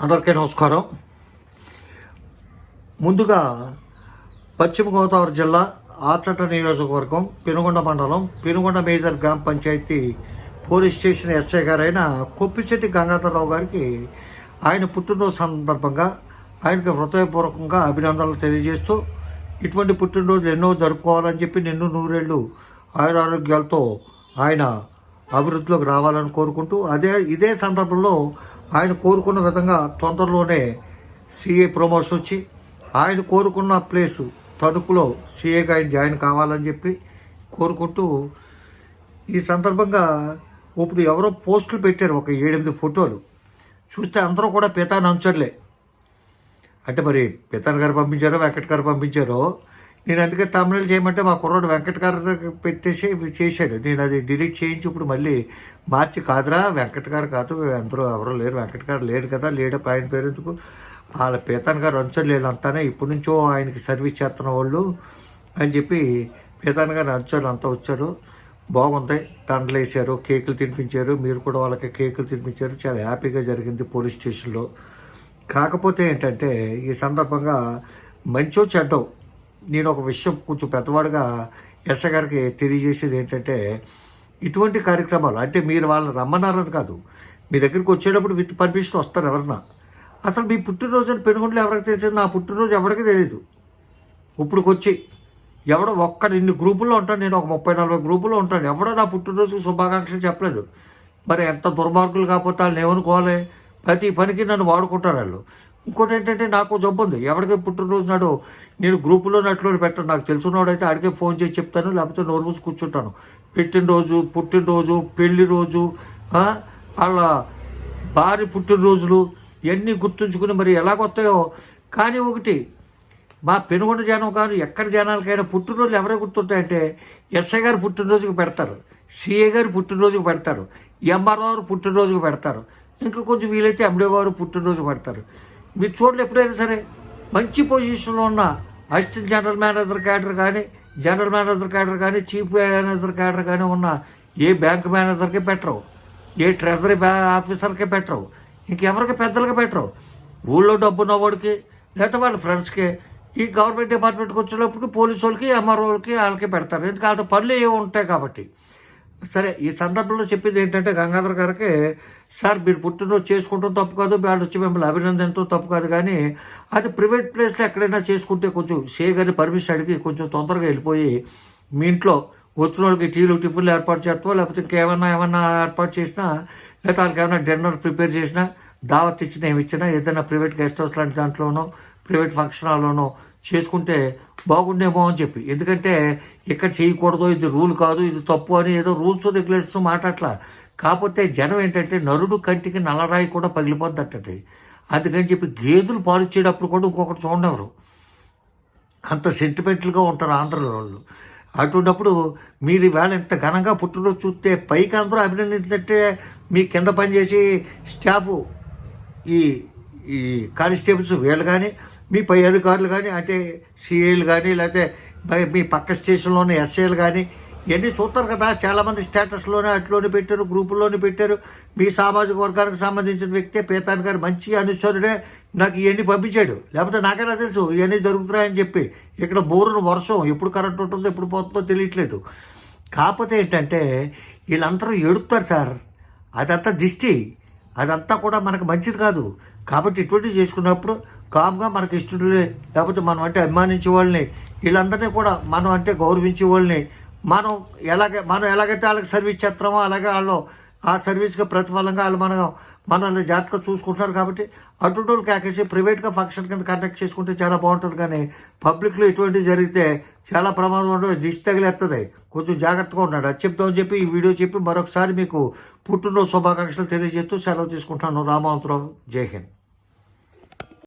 అందరికీ నమస్కారం. ముందుగా పశ్చిమ గోదావరి జిల్లా ఆచట నియోజకవర్గం పెనుగొండ మండలం పెనుగొండ మేజర్ గ్రామ పంచాయతీ పోలీస్ స్టేషన్ ఎస్ఐ గారైన కొప్పిశెట్టి గంగాధరరావు గారికి ఆయన పుట్టినరోజు సందర్భంగా ఆయనకి హృదయపూర్వకంగా అభినందనలు తెలియజేస్తూ ఇటువంటి పుట్టినరోజు ఎన్నో జరుపుకోవాలని చెప్పి నిన్ను నూరేళ్ళు ఆయురారోగ్యాలతో ఆయన అభివృద్ధిలోకి రావాలని కోరుకుంటూ అదే ఇదే సందర్భంలో ఆయన కోరుకున్న విధంగా తొందరలోనే సీఏ ప్రమోషన్ వచ్చి ఆయన కోరుకున్న ప్లేసు తణుకులో సీఏగా ఆయన జాయిన్ కావాలని చెప్పి కోరుకుంటూ ఈ సందర్భంగా ఇప్పుడు ఎవరో పోస్టులు పెట్టారు ఒక ఏడెనిమిది ఫోటోలు. చూస్తే అందరూ కూడా పితాని అంచర్లే అంటే మరి పితాన్ గారు పంపించారో వెంకట్ గారు పంపించారో నేను అందుకే తమిళ చేయమంటే మా కుర్రాడు వెంకటగారు పెట్టేసి చేశాడు. నేను అది డిలీట్ చేయించి ఇప్పుడు మళ్ళీ మార్చి కాదురా వెంకట గారు కాదు అందరూ ఎవరో లేరు. వెంకటగారు గారు కదా లేడు ఆయన పేరు ఎందుకు? వాళ్ళ పీతాన్ గారు అంచలు అంతానే ఇప్పటి నుంచో ఆయనకి సర్వీస్ చేస్తున్న వాళ్ళు అని చెప్పి పీతాన్ గారు అంచలు అంతా వచ్చారు. బాగుంది. దండలు వేసారు కేకులు తినిపించారు. మీరు కూడా వాళ్ళకి కేకులు తినిపించారు. చాలా హ్యాపీగా జరిగింది పోలీస్ స్టేషన్లో. కాకపోతే ఏంటంటే ఈ సందర్భంగా మంచో చెడ్డో నేను ఒక విషయం కొంచెం పెద్దవాడుగా ఎస్ఐ గారికి తెలియజేసేది ఏంటంటే ఇటువంటి కార్యక్రమాలు అంటే మీరు వాళ్ళని రమ్మన్నారని కాదు. మీ దగ్గరికి వచ్చేటప్పుడు విత్ పర్మిషన్ వస్తారు ఎవరన్నా. అసలు మీ పుట్టినరోజు అని పెనుగొండలో ఎవరికి తెలిసింది? నా పుట్టినరోజు ఎవరికి తెలియదు ఇప్పుడుకి వచ్చి ఎవడో ఒక్కడ ఇన్ని గ్రూపుల్లో ఉంటాను నేను ఒక ముప్పై నలభై గ్రూపుల్లో ఉంటాను ఎవడో నా పుట్టినరోజు శుభాకాంక్షలు చెప్పలేదు. మరి ఎంత దుర్మార్గులు కాకపోతే వాళ్ళని ఏమనుకోవాలి? ప్రతి పనికి నన్ను వాడుకుంటారు వాళ్ళు. ఇంకోటి ఏంటంటే నాకు జబ్బు ఉంది. ఎవరికి పుట్టినరోజు నాడు నేను గ్రూపులో నట్లో పెట్టను. నాకు తెలిసినోడైతే ఆడికే ఫోన్ చేసి చెప్తాను. లేకపోతే నోరు మూసి కూర్చుంటాను. పెట్టినరోజు పుట్టినరోజు పెళ్ళి రోజు వాళ్ళ భార్య పుట్టినరోజులు ఇవన్నీ గుర్తుంచుకుని మరి ఎలాగొస్తాయో కానీ ఒకటి మా పెనుగొండ జనం కాదు ఎక్కడ జనాలకైనా పుట్టినరోజులు ఎవరే గుర్తుంటాయంటే ఎస్ఐ గారు పుట్టినరోజుకి పెడతారు. సిఏ గారు పుట్టినరోజుకి పెడతారు. ఎంఆర్ఓ గారు పుట్టినరోజుకి పెడతారు. ఇంకా కొంచెం వీలైతే ఎండిఓ గారు పుట్టినరోజు పెడతారు. మీరు చూడలే ఎప్పుడైనా సరే మంచి పొజిషన్లో ఉన్న అసిస్టెంట్ జనరల్ మేనేజర్ క్యాడర్ కానీ జనరల్ మేనేజర్ క్యాడర్ కానీ చీఫ్ మేనేజర్ క్యాడర్ కానీ ఉన్న ఏ బ్యాంక్ మేనేజర్కి పెట్టరు. ఏ ట్రెజరీ బ్యా ఆఫీసర్కి పెట్టరు. ఇంకెవరికి పెద్దలకి పెట్టరు. ఊళ్ళో డబ్బు ఉన్నవాడికి లేకపోతే వాళ్ళ ఫ్రెండ్స్కి ఈ గవర్నమెంట్ డిపార్ట్మెంట్కి వచ్చేటప్పటికి పోలీసు వాళ్ళకి ఎంఆర్ఓలకి వాళ్ళకి వాళ్ళకి పెడతారు. ఎందుకంటే వాళ్ళ పనులు ఏమి ఉంటాయి కాబట్టి. సరే ఈ సందర్భంలో చెప్పింది ఏంటంటే గంగాధర్ గారికి సార్ మీరు పుట్టినరోజు చేసుకుంటాం తప్పు కాదు వాళ్ళు వచ్చి మిమ్మల్ని అభినందనతో తప్పు కాదు కానీ అది ప్రైవేట్ ప్లేస్లో ఎక్కడైనా చేసుకుంటే కొంచెం సే గారి పర్మిషన్ అడిగి కొంచెం తొందరగా వెళ్ళిపోయి మీ ఇంట్లో వచ్చిన వాళ్ళకి టీలు టిఫిన్లు ఏర్పాటు చేస్తావో? లేకపోతే ఇంకేమన్నా ఏమన్నా ఏర్పాటు చేసినా? లేకపోతే వాళ్ళకి ఏమైనా డిన్నర్ ప్రిపేర్ చేసినా? దావత్ ఇచ్చినా ఏమి ఇచ్చినా? ఏదైనా ప్రైవేట్ గెస్ట్ హౌస్ లాంటి దాంట్లోనో ప్రైవేట్ ఫంక్షన్ హాల్లోనో చేసుకుంటే బాగుండేమో అని చెప్పి. ఎందుకంటే ఇక్కడ చేయకూడదు ఇది రూల్ కాదు ఇది తప్పు అని ఏదో రూల్స్ రెగ్యులేషన్స్ మాట్లాడలా కాకపోతే జనం ఏంటంటే నరుడు కంటికి నల్లరాయి కూడా పగిలిపోద్దటండి. అందుకని చెప్పి గేదెలు పాలిచ్చేటప్పుడు కూడా ఇంకొకటి చూడవరు అంత సెంటిమెంటల్గా ఉంటారు ఆంధ్రలో వాళ్ళు. అటువంటిప్పుడు మీరు ఈవేళ ఇంత ఘనంగా పుట్టినరోజు చూస్తే పైకి అందరూ అభినందించే మీ కింద పనిచేసి స్టాఫ్ ఈ ఈ కానిస్టేబుల్స్ వీళ్ళు కానీ మీ పై అధికారులు కానీ అంటే సీఏలు కానీ లేకపోతే మీ పక్క స్టేషన్లోనే ఎస్ఏలు కానీ ఇవన్నీ చూస్తారు కదా. చాలామంది స్టేటస్లోనే అట్లోనే పెట్టారు గ్రూపుల్లోనే పెట్టారు. మీ సామాజిక వర్గానికి సంబంధించిన వ్యక్తే పీతాన్ గారు మంచి అనుచరుడే నాకు ఇవన్నీ పంపించాడు. లేకపోతే నాకైనా తెలుసు? ఇవన్నీ జరుగుతున్నాయని చెప్పి. ఇక్కడ బోరును వర్షం ఎప్పుడు కరెంట్ ఉంటుందో ఎప్పుడు పోతుందో తెలియట్లేదు. కాకపోతే ఏంటంటే వీళ్ళందరూ ఏడుస్తారు సార్. అదంతా దిష్టి. అదంతా కూడా మనకు మంచిది కాదు. కాబట్టి ఇటువంటివి చేసుకున్నప్పుడు కామ్గా మనకి ఇష్టడులే లేకపోతే మనం అంటే అభిమానించే వాళ్ళని వీళ్ళందరినీ కూడా మనం అంటే గౌరవించే వాళ్ళని మనం ఎలాగ మనం ఎలాగైతే వాళ్ళకి సర్వీస్ చేస్తామో అలాగే వాళ్ళు ఆ సర్వీస్కి ప్రతిఫలంగా వాళ్ళు మనం మనల్ని జాగ్రత్తగా చూసుకుంటున్నారు కాబట్టి అటు వాళ్ళు కాకేసి ప్రైవేట్గా ఫంక్షన్ కింద కండక్ట్ చేసుకుంటే చాలా బాగుంటుంది కానీ పబ్లిక్లో ఇటువంటి జరిగితే చాలా ప్రమాదం ఉండదు దిష్టి తగిలేస్తుంది కొంచెం జాగ్రత్తగా ఉన్నాడు అది చెప్తామని చెప్పి ఈ వీడియో చెప్పి మరొకసారి మీకు పుట్టినరోజు శుభాకాంక్షలు తెలియజేస్తూ సెలవు తీసుకుంటున్నాను. రామవంతరావు జై హింద్.